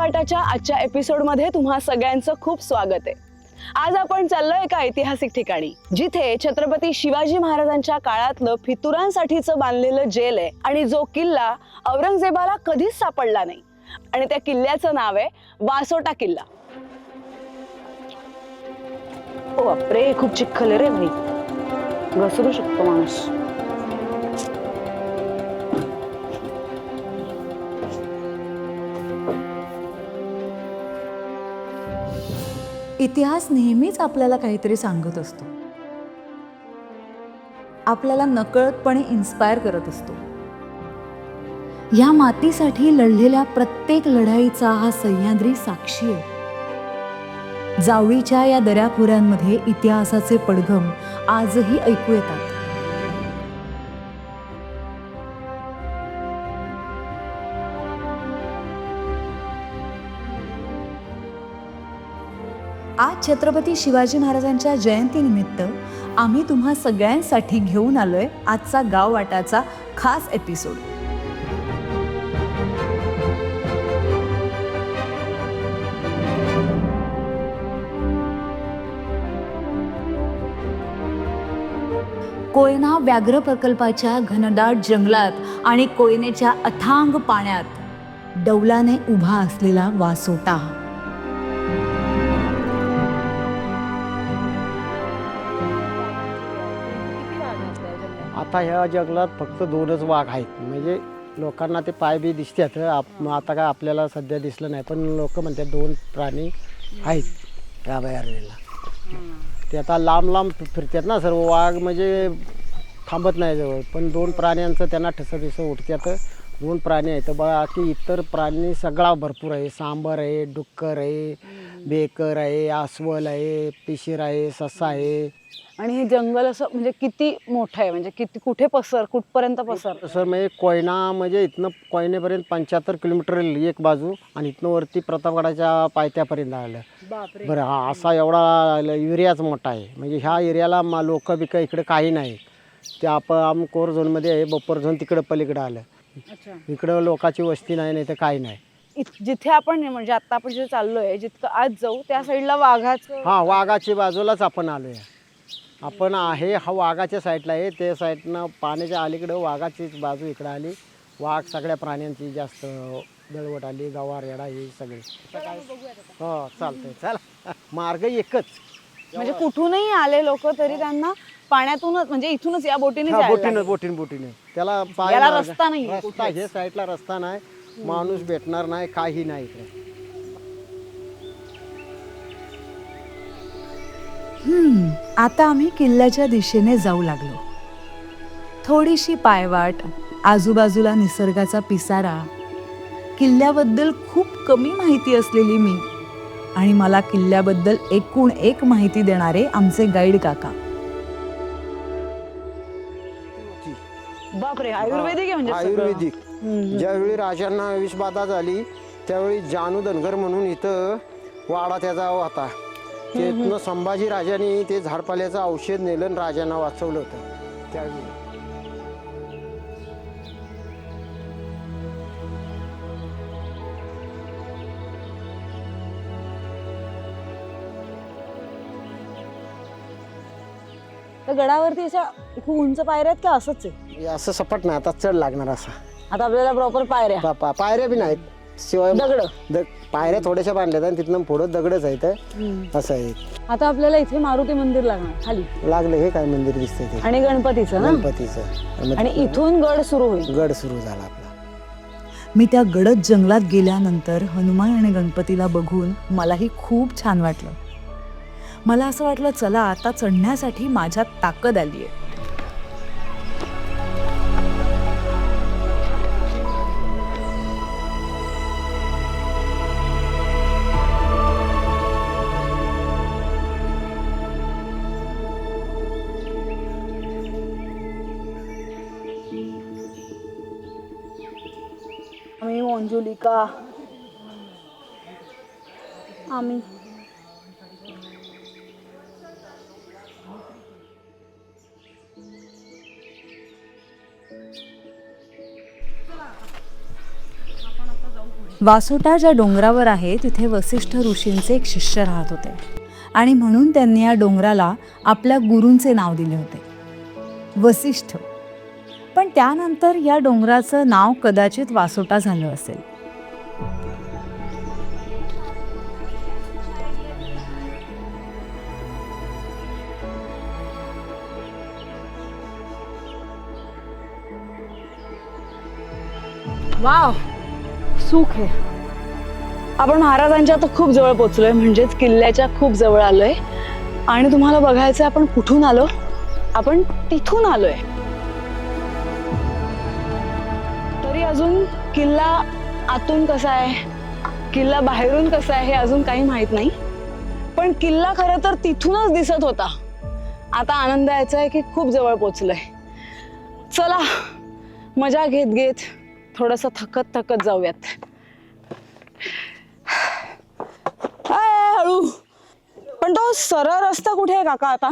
वाटाच्या आजच्या एपिसोडमध्ये तुम्हा सगळ्यांचं खूप स्वागत आहे. आज आपण चाललोय एका ऐतिहासिक ठिकाणी जिथे छत्रपती शिवाजी महाराजांच्या काळातलं फितुरांसाठीचं बांधलेलं जेल आहे आणि जो किल्ला औरंगजेबाला कधीच सापडला नाही. आणि त्या किल्ल्याचं नाव आहे वासोटा किल्ला. ओ बापरे खूप चिखल रे भाई. घसरू शकतो माणूस. इतिहास नेहमीच आपल्याला काहीतरी सांगत असतो. आपल्याला नकळतपणे इन्स्पायर करत असतो. या मातीसाठी लढलेल्या प्रत्येक लढाईचा हा सह्याद्री साक्षी आहे. जावळीच्या या दऱ्याखोऱ्यांमध्ये इतिहासाचे पडघम आजही ऐकू येतात. छत्रपती शिवाजी महाराजांच्या जयंतीनिमित्त आम्ही तुम्हा सगळ्यांसाठी घेऊन आलोय आजचा गाव वाटाचा खास एपिसोड कोयना व्याघ्र प्रकल्पाच्या घनदाट जंगलात आणि कोयनेच्या अथांग पाण्यात डौलाने उभा असलेला वासोटा. आता ह्या जंगलात फक्त दोनच वाघ आहेत. म्हणजे लोकांना ते पाय बी दिसतात. आप आता काय आपल्याला सध्या दिसलं नाही पण लोक म्हणतात दोन प्राणी आहेत या अभयारण्याला ते आता लांब लांब फिरतात ना सर्व वाघ म्हणजे थांबत नाही जवळ. पण दोन प्राण्यांचं त्यांना ठसं बिसं उठतात दोन प्राणी आहेत. बाकी इतर प्राणी सगळा भरपूर आहे. सांबर आहे डुक्कर आहे बेकर आहे अस्वल आहे पिशीर आहे ससा आहे. आणि हे जंगल असं म्हणजे किती मोठं आहे? म्हणजे किती कुठे पसर कुठपर्यंत पसर? सर म्हणजे कोयना म्हणजे इथनं कोयनेपर्यंत पंच्याहत्तर किलोमीटर एक बाजू आणि इथनं वरती प्रतापगडाच्या पायथ्यापर्यंत आलं. बरं हा असा एवढा एरियाच मोठा आहे. म्हणजे ह्या एरियाला मा लोक बिक इकडे काही नाही ते आपण आम कोर झोनमध्ये आहे बप्पर झोन तिकडं पलीकडं आलं. इकडं लोकांची वस्ती नाही नाही तर काही नाही. इत- जिथे आपण म्हणजे आता आपण जिथे चाललोय जितकं आज जाऊ त्या साईडला वाघाचं हां वाघाची बाजूलाच आपण आलो आहे आपण आहे हा वाघाच्या साईडला आहे. त्या साईडनं पाण्याच्या अलीकडं वाघाचीच बाजू इकडं आली. वाघ सगळ्या प्राण्यांची जास्त दळवट आली गवार येडा हे सगळे. हो चालतंय. चला. मार्ग एकच. म्हणजे कुठूनही आले लोक तरी त्यांना पाण्यातूनच म्हणजे इथूनच या बोटीने हा, बोटीनं बोटीन बोटीने. त्याला पाय याला मार्ग- रस्ता नाहीये रस्ता कुठेच. हे साईडला रस्ता नाही माणूस भेटणार नाही काही नाही इकडे. हम्म, आता आम्ही किल्ल्याच्या दिशेने जाऊ लागलो. थोडीशी पायवाट आजूबाजूला निसर्गाचा पिसारा. किल्ल्याबद्दल खूप कमी माहिती असलेली मी. आणि मला किल्ल्याबद्दल एकूण एक माहिती देणारे आमचे गाईड काका. बापरे आयुर्वेदिक आहे म्हणजे सगळं. आयुर्वेदिक. ज्यावेळी राजांना विषबाधा झाली त्यावेळी जानू धनगर म्हणून इथं वाडा त्याचा होता. तिथनं संभाजी राजांनी ते झाडपाल्याचं औषध नेलं आणि राजांना वाचवलं होतं. त्यावेळी. त्या गडावरती अशा खूप उंच पायऱ्या आहेत का? असंच आहे. हे असं सपाट नाही आता चढ लागणार असा. आता आपल्याला प्रॉपर पायऱ्या. पा- पा- पायऱ्या बी नाहीत. शिवाय दगड. द- पायऱ्या थोड्याशा बांधल्यात आणि तिथनं पुढं दगडच आहेत असं आहे. आता आपल्याला इथे मारुती मंदिर लागणार खाली. लागलं हे काय मंदिर दिसतंय ते? आणि गणपतीचं ना गणपतीचं. आणि इथून गड सुरू होईल. गड सुरू झाला आपला. मी त्या गडद जंगलात गेल्यानंतर हनुमान आणि गणपतीला बघून मलाही खूप छान वाटलं. मला असं वाटलं चला आता चढण्यासाठी माझ्यात ताकद आली आहे आम्ही मंजुलिका. आम्ही वासोटा ज्या डोंगरावर आहे तिथे वसिष्ठ ऋषींचे एक शिष्य राहत होते. आणि म्हणून त्यांनी या डोंगराला आपल्या गुरूंचे नाव दिले होते. वसिष्ठ. पण त्यानंतर या डोंगराचं नाव कदाचित वासोटा झालं असेल. वाव! सुख आहे. आपण महाराजांच्या तर खूप जवळ पोचलोय म्हणजेच किल्ल्याच्या खूप जवळ आलोय. आणि तुम्हाला बघायचं आपण कुठून आलो? आपण तिथून आलोय. तरी अजून किल्ला आतून कसा आहे? किल्ला बाहेरून कसा आहे हे अजून काही माहीत नाही. पण किल्ला खरं तर तिथूनच दिसत होता. आता आनंद यायचा आहे की खूप जवळ पोचलोय चला मजा घेत घेत थोडस थकत थकत जाऊयात. हाय, हळू. पण तो सरळ रस्ता कुठे आहे काका आता?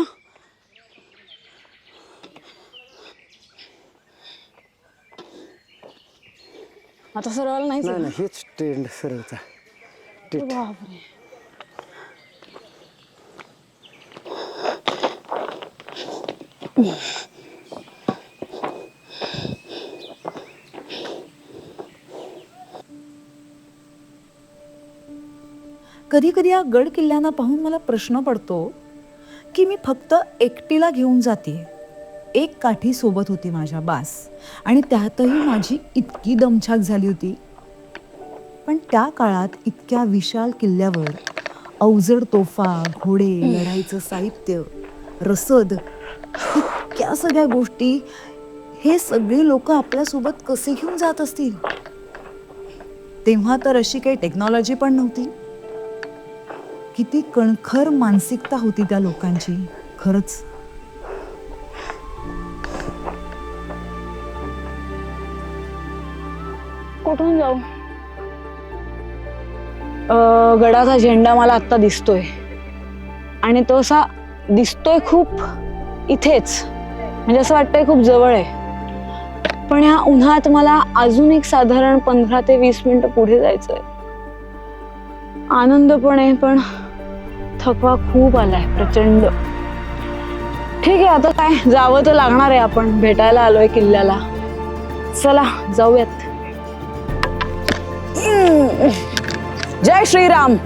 आता सरळ नाही नाही नाही हेच ट्रेंड सरळचा. टेट बापरे. कधी कधी या गड किल्ल्यांना पाहून मला प्रश्न पडतो की मी फक्त एकटीला घेऊन जाते. एक काठी सोबत होती माझ्या बास आणि त्यातही माझी इतकी दमछाक झाली होती. पण त्या काळात इतक्या विशाल किल्ल्यावर अवजड तोफा घोडे लढाईचं साहित्य रसद इतक्या सगळ्या गोष्टी हे सगळे लोक आपल्यासोबत कसे घेऊन जात असतील? तेव्हा तर अशी काही टेक्नॉलॉजी पण नव्हती. किती कणखर मानसिकता होती त्या लोकांची. खरंच. कुठून जाऊ? अं, गडाचा झेंडा मला आत्ता दिसतोय. आणि तो असा दिसतोय खूप इथेच. म्हणजे असं वाटतंय खूप जवळ आहे. पण ह्या उन्हात मला अजून एक साधारण पंधरा ते वीस मिनिटं पुढे जायचंय. आनंद पण आहे पण थकवा खूप आलाय प्रचंड. ठीक आहे आता काय? जावं तर लागणार आहे आपण. भेटायला आलोय किल्ल्याला. चला जाऊयात. जय श्रीराम.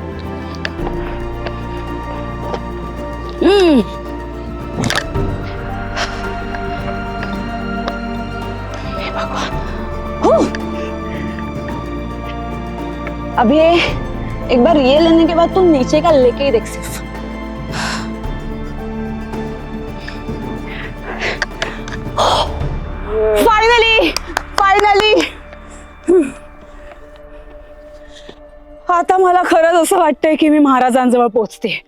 हम्म. भगवान. अभी एक बार ये लेने के बाद तुम नीचे का लेके ही देख सिर्फ फाइनली फाइनली आता मला खरंच असं वाटतंय की मी महाराजांजवळ पोहोचते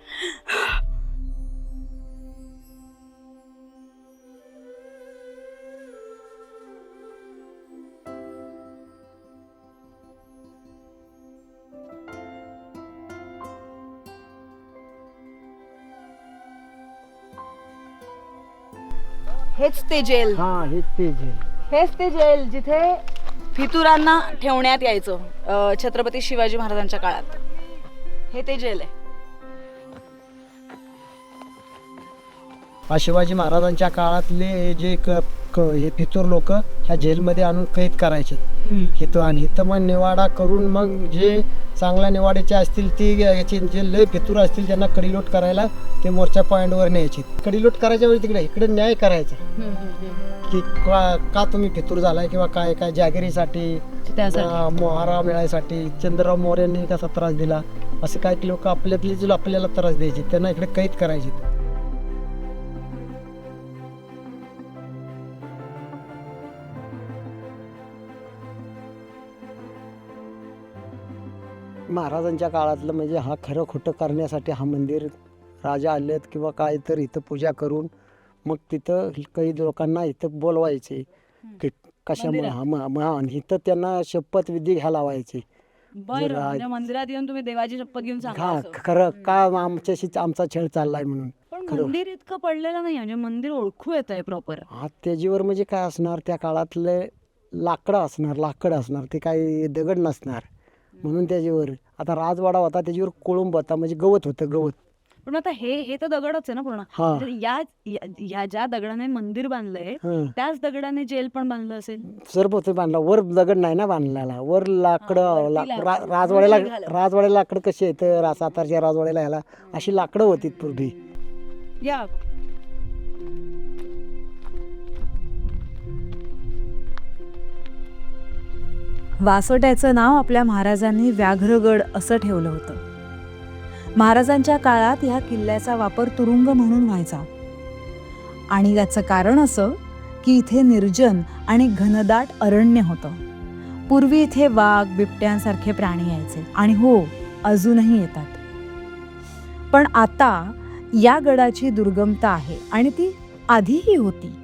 हेच ते जेल. हा हेच ते जे हेच ते जेल जिथे फितुरांना ठेवण्यात यायचं अं, छत्रपती शिवाजी महाराजांच्या काळात. हे ते जेल आहे. हा शिवाजी महाराजांच्या काळातले जे क क- हे फितूर लोक ह्या जेलमध्ये आणून कैद करायचे. इथं आणि इथं मग निवाडा करून मग जे चांगल्या निवाड्याचे असतील ती याची जे लय फितूर असतील त्यांना कडिलोट करायला ते मोर्चा पॉईंटवर न्यायचे. कडिलोट करायच्या वेळी तिकडे इकडे न्याय करायचा. की का का तुम्ही फितूर झालाय किंवा काय काय जागिरीसाठी मोहारा मिळायसाठी चंद्रराव मोर्यांनी कसा त्रास दिला असे काही लोक आपल्यातले जे आपल्याला त्रास द्यायचे त्यांना इकडे कैद करायचे. महाराजांच्या काळातलं म्हणजे हा खरं खोटं करण्यासाठी हा मंदिर राजा आलेत किंवा काय तर इथं पूजा करून मग तिथं काही लोकांना इथं बोलवायचे की कशामुळे हा इथं त्यांना शपथविधी घ्यायला लावायचे. बरं म्हणजे मंदिरात येऊन तुम्ही देवाची शपथ घेऊन हा. खरं का आमच्याशी आमचा छेड चाललाय म्हणून. मंदिर इतकं पडलेलं नाही म्हणजे मंदिर ओळखू येत आहे प्रॉपर हा त्याच्यावर म्हणजे काय असणार त्या काळातले लाकडं असणार लाकड असणार ते काही दगड नसणार. म्हणून त्याच्यावर आता राजवाडा होता त्याच्यावर कोळंब होता म्हणजे गवत होतं गवत. पण आता हे हे तर दगडच आहे ना पूर्ण. हा. तर या या- या ज्या दगडाने मंदिर बांधलंय हं. त्याच दगडाने जेल पण बांधलं असेल. सर्व होतं बांधला वर दगड नाही ना बांधलेला. वर लाकडं वरती ला- लाकडं. रा- राजवाड्याला निघालं. राजवाड्याला लाकडं कशी आहेत रा- सातारच्या राजवाड्याला ह्याला? अशी लाकडं होती पूर्वी. या. वासोट्याचं नाव आपल्या महाराजांनी व्याघ्रगड असं ठेवलं होतं. महाराजांच्या काळात ह्या किल्ल्याचा वापर तुरुंग म्हणून व्हायचा. आणि याचं कारण असं की इथे निर्जन आणि घनदाट अरण्य होतं. पूर्वी इथे वाघ बिबट्यांसारखे प्राणी यायचे. आणि हो अजूनही येतात. पण आता या गडाची दुर्गमता आहे आणि ती आधीही होती.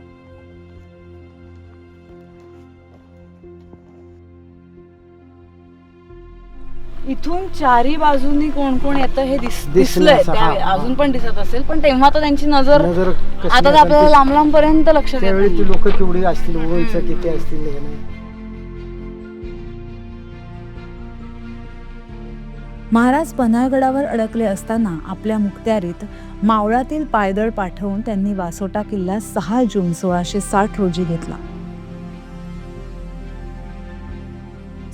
इथून चारी बाजूनी कोण कोण येतं हे दिस दिसलं दिसलंय असं, त्यावेळी. हा. अजून पण दिसत असेल पण तेव्हा तर त्यांची नजर नजर कशी आता तर आपल्याला लांब लांब पर्यंत लक्षात येत त्यावेळी ती नाहीये. लोक केवढी असतील उंच किती असतील हे नाही. महाराज पन्हाळगडावर अडकले असताना आपल्या मुक्त्यारीत मावळातील पायदळ पाठवून त्यांनी वासोटा किल्ला सहा जून सोळाशे साठ रोजी घेतला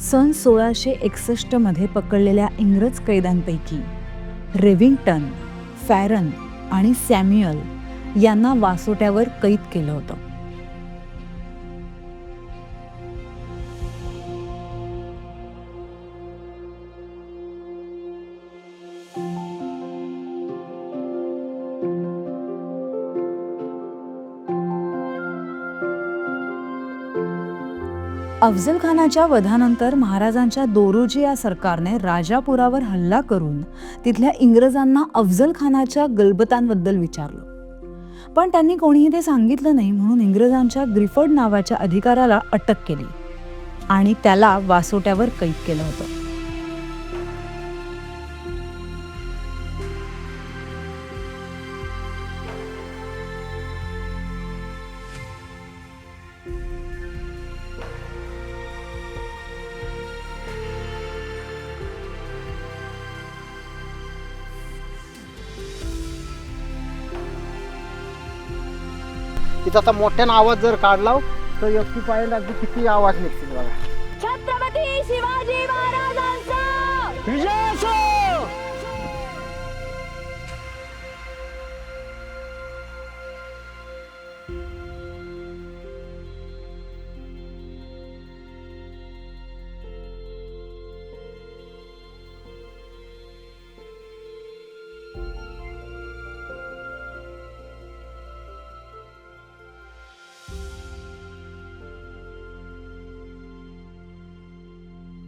सन सोळाशे एकसष्टमध्ये पकडलेल्या इंग्रज कैद्यांपैकी रेविंग्टन फॅरन आणि सॅम्युअल यांना वासोट्यावर कैद केलं होतं. अफजल खानाच्या वधानंतर महाराजांच्या दोरोजी या सरकारने राजापुरावर हल्ला करून तिथल्या इंग्रजांना अफजल खानाच्या गलबतांबद्दल विचारलं. पण त्यांनी कोणीही ते सांगितलं नाही म्हणून इंग्रजांच्या ग्रिफर्ड नावाच्या अधिकाऱ्याला अटक केली आणि त्याला वासोट्यावर कैद केलं होतं. तिथं आता मोठ्यानं आवाज जर काढला तर व्यक्ती पाहिजे अगदी किती आवाज निघतील बघा. छत्रपती शिवाजी महाराजांचा! विजय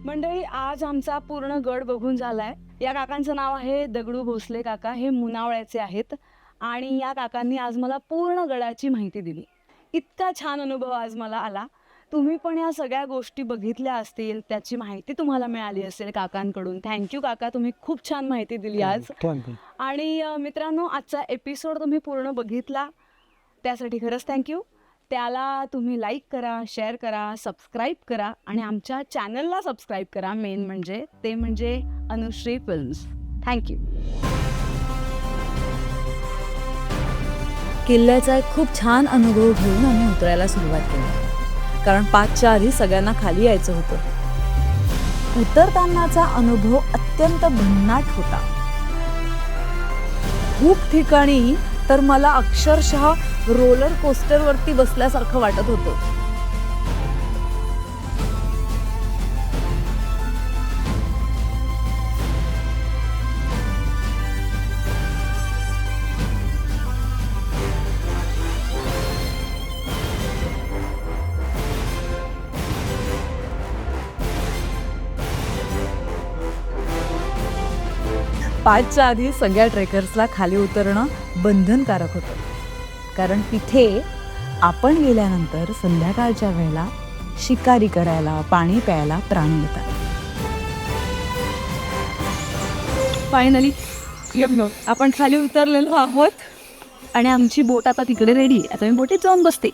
मंडळी आज आमचा पूर्ण गड बघून झालाय. या काकांचं नाव आहे दगडू भोसले काका. हे मुनावळ्याचे आहेत. आणि या काकांनी आज मला पूर्ण गडाची माहिती दिली. इतका छान अनुभव आज मला आला. तुम्ही पण या सगळ्या गोष्टी बघितल्या असतील त्याची माहिती तुम्हाला मिळाली असेल काकांकडून. थँक्यू काका तुम्ही खूप छान माहिती दिली आज. आणि मित्रांनो आजचा एपिसोड तुम्ही पूर्ण बघितला. त्यासाठी खरंच थँक्यू त्याला तुम्ही लाईक करा शेअर करा सबस्क्राईब करा आणि आमच्या चॅनलला सबस्क्राईब करा. मेन म्हणजे ते म्हणजे अनुश्री फिल्म्स थँक्यू किल्ल्याचा एक खूप छान अनुभव घेऊन आम्ही उतरायला सुरुवात केली. कारण पाचच्या आधी सगळ्यांना खाली यायचं होतं. उतरतानाचा अनुभव अत्यंत भन्नाट होता. खूप ठिकाणी तर मला अक्षरशः रोलर कोस्टरवरती बसल्यासारखं वाटत होतं. पाचच्या आधी सगळ्या ट्रेकर्सला खाली उतरणं बंधनकारक होतं. कारण तिथे आपण गेल्यानंतर संध्याकाळच्या वेळेला शिकारी करायला पाणी प्यायला प्राणी येतात फायनली आपण खाली उतरलेलो आहोत आणि आमची बोट आता तिकडे रेडी आता मी बोटीत जाऊन बसते.